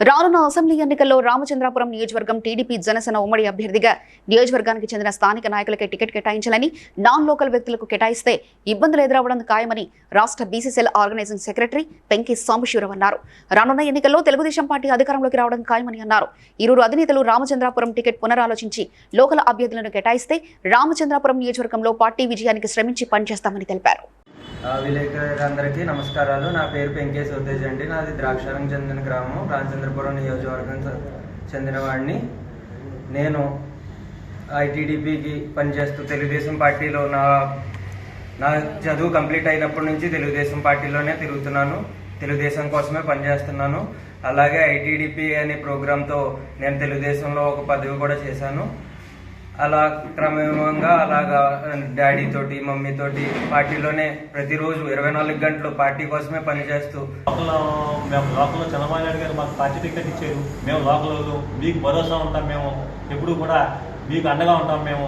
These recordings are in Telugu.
రానున్న అసెంబ్లీ ఎన్నికల్లో రామచంద్రాపురం నియోజకవర్గం టీడీపీ జనసేన ఉమ్మడి అభ్యర్థిగా నియోజకవర్గానికి చెందిన స్థానిక నాయకులకే టికెట్ కేటాయించాలని నాన్ లోకల్ వ్యక్తులకు కేటాయిస్తే ఇబ్బందులు ఎదురవ్వడం ఖాయమని రాష్ట్ర BCCL organizing secretary Penki Sambasivarao అన్నారు. రానున్న ఎన్నికల్లో తెలుగుదేశం పార్టీ అధికారంలోకి రావడం ఖాయమని అన్నారు. ఇరువురు అధినేతలు రామచంద్రాపురం టికెట్ పునరాలోచించి లోకల్ అభ్యర్థులను కేటాయిస్తే రామచంద్రాపురం నియోజకవర్గంలో పార్టీ విజయానికి శ్రమించి పనిచేస్తామని తెలిపారు. విలేకరులందరికీ నమస్కారాలు. నా పేరు పెంకే సోతేజ్ అండి. నాది ద్రాక్షారం చెందిన గ్రామం. రామచంద్రపురం నియోజకవర్గం చెందినవాడిని. నేను ఐటీడీపీకి పనిచేస్తూ తెలుగుదేశం పార్టీలో నా నా చదువు కంప్లీట్ అయినప్పటి నుంచి తెలుగుదేశం పార్టీలోనే తిరుగుతున్నాను. తెలుగుదేశం కోసమే పనిచేస్తున్నాను. అలాగే ఐటీడీపీ అనే ప్రోగ్రాంతో నేను తెలుగుదేశంలో ఒక పదవి కూడా చేశాను. అలా క్రమంగా అలాగా డాడీ తోటి మమ్మీ తోటి పార్టీలోనే ప్రతిరోజు ఇరవై నాలుగు గంటలు పార్టీ కోసమే పనిచేస్తూ లోకల్ మేము లోకల్లో చంద్రబాబు నాయుడు గారు మాకు పార్టీ టికెట్ ఇచ్చారు. మేము లోకల్ మీకు భరోసా ఉంటాం మేము. ఎప్పుడు కూడా మీకు అండగా ఉంటాం మేము.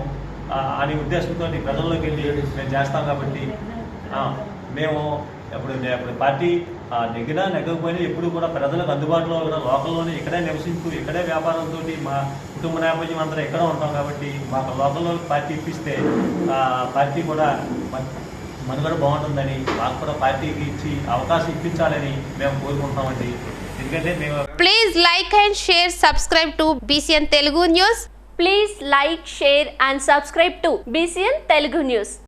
ఆ, అనే ఉద్దేశంతో ప్రజల్లోకి వెళ్ళి మేము చేస్తాం కాబట్టి మేము ఇప్పుడు ఇప్పుడు పార్టీ నెగ్గినా నెగ్గకపోయినా ఎప్పుడు కూడా ప్రజలకు అందుబాటులో ఉన్న లోకల్లోనే ఇక్కడే నివసిస్తూ ఇక్కడే వ్యాపారంతో మా కుటుంబ నేపథ్యం అంతా ఇక్కడ ఉంటాం కాబట్టి మాకు లోకల్లో పార్టీ ఇప్పిస్తే పార్టీ కూడా మ- మనుగడ బాగుంటుందని మాకు కూడా పార్టీకి ఇచ్చి అవకాశం ఇప్పించాలని మేము కోరుకుంటామండి ఎందుకంటే మేము please like and share subscribe to BCN Telugu news please like share and subscribe to BCN Telugu news